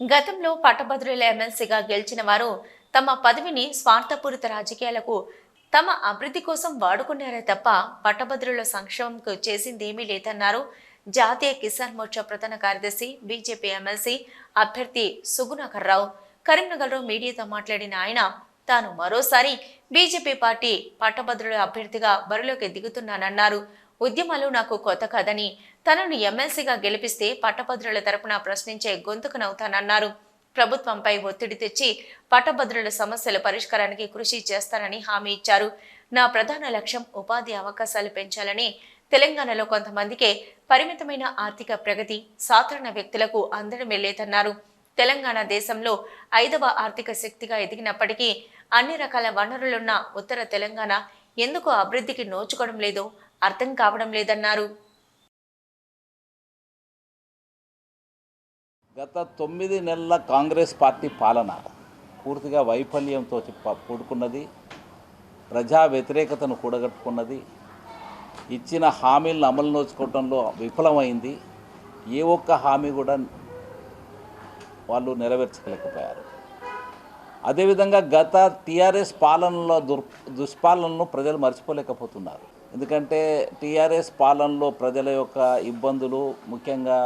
గతంలో పట్టభద్రుల ఎమ్మెల్సీగా గెలిచిన వారు తమ పదవిని స్వార్థపూరిత రాజకీయాలకు తమ అభివృద్ధి కోసం వాడుకున్నారే తప్ప పట్టభద్రుల సంక్షేమంకు చేసిందేమీ లేదన్నారు. జాతీయ కిసాన్ మోర్చా ప్రధాన కార్యదర్శి బీజేపీ ఎమ్మెల్సీ అభ్యర్థి సుగుణాకర్ రావు. కరీంనగర్లో మీడియాతో మాట్లాడిన ఆయన తాను మరోసారి బీజేపీ పార్టీ పట్టభద్రుల అభ్యర్థిగా బరిలోకి దిగుతున్నానన్నారు. ఉద్యమాలు నాకు కొత్త కాదని తనను ఎమ్మెల్సీగా గెలిపిస్తే పట్టభద్రుల తరపున ప్రశ్నించే గొంతుకనవుతానన్నారు ప్రభుత్వంపై ఒత్తిడి తెచ్చి పట్టభద్రుల సమస్యల పరిష్కారానికి కృషి చేస్తానని హామీ ఇచ్చారు. నా ప్రధాన లక్ష్యం ఉపాధి అవకాశాలు పెంచాలని తెలంగాణలో కొంతమందికే పరిమితమైన ఆర్థిక ప్రగతి సాధారణ వ్యక్తులకు అందడమే లేదన్నారు. తెలంగాణ దేశంలో ఐదవ ఆర్థిక శక్తిగా ఎదిగినప్పటికీ అన్ని రకాల వనరులున్న ఉత్తర తెలంగాణ ఎందుకు అభివృద్ధికి నోచుకోవడం లేదో అర్థం కావడం లేదన్నారు. గత తొమ్మిది నెలల కాంగ్రెస్ పార్టీ పాలన పూర్తిగా వైఫల్యంతో కూడుకున్నది ప్రజా వ్యతిరేకతను కూడగట్టుకున్నది ఇచ్చిన హామీలను అమలు నోచుకోవడంలో విఫలమైంది. ఏ ఒక్క హామీ కూడా వాళ్ళు నెరవేర్చలేకపోయారు. అదేవిధంగా గత టీఆర్ఎస్ పాలనలో దుర్ దుష్పాలనను ప్రజలు మర్చిపోలేకపోతున్నారు. ఎందుకంటే టీఆర్ఎస్ పాలనలో ప్రజల యొక్క ఇబ్బందులు ముఖ్యంగా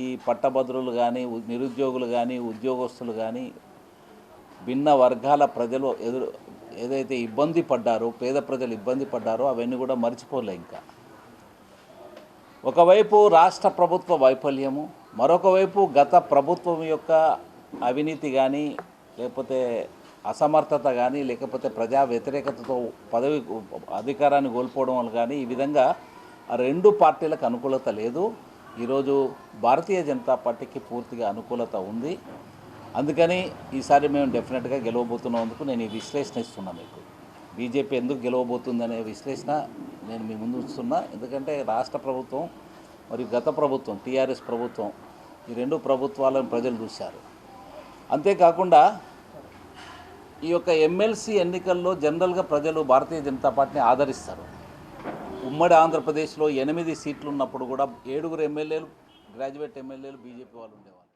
ఈ పట్టభద్రులు కానీ నిరుద్యోగులు కానీ ఉద్యోగస్తులు కానీ భిన్న వర్గాల ప్రజలు ఎదురు ఏదైతే ఇబ్బంది పడ్డారో పేద ప్రజలు ఇబ్బంది పడ్డారో అవన్నీ కూడా మర్చిపోలే ఇంకా. ఒకవైపు రాష్ట్ర ప్రభుత్వ వైఫల్యము మరొక వైపు గత ప్రభుత్వం యొక్క అవినీతి కానీ లేకపోతే అసమర్థత కానీ లేకపోతే ప్రజా వ్యతిరేకతతో పదవి అధికారాన్ని కోల్పోవడం వల్ల కానీ ఈ విధంగా రెండు పార్టీలకు అనుకూలత లేదు. ఈరోజు భారతీయ జనతా పార్టీకి పూర్తిగా అనుకూలత ఉంది. అందుకని ఈసారి మేము డెఫినెట్గా గెలవబోతున్నందుకు నేను ఈ విశ్లేషణ ఇస్తున్నా మీకు. బీజేపీ ఎందుకు గెలవబోతుందనే విశ్లేషణ నేను మీ ముందు ఉంచుతున్నా. ఎందుకంటే రాష్ట్ర ప్రభుత్వం మరియు గత ప్రభుత్వం టీఆర్ఎస్ ప్రభుత్వం ఈ రెండు ప్రభుత్వాలను ప్రజలు చూశారు. అంతేకాకుండా ఈ యొక్క ఎమ్మెల్సీ ఎన్నికల్లో జనరల్గా ప్రజలు భారతీయ జనతా పార్టీని ఆదరిస్తారు. ఉమ్మడి ఆంధ్రప్రదేశ్లో ఎనిమిది సీట్లు ఉన్నప్పుడు కూడా ఏడుగురు ఎమ్మెల్యేలు గ్రాడ్యుయేట్ ఎమ్మెల్యేలు బీజేపీ వాళ్ళు ఉండేవాళ్ళు.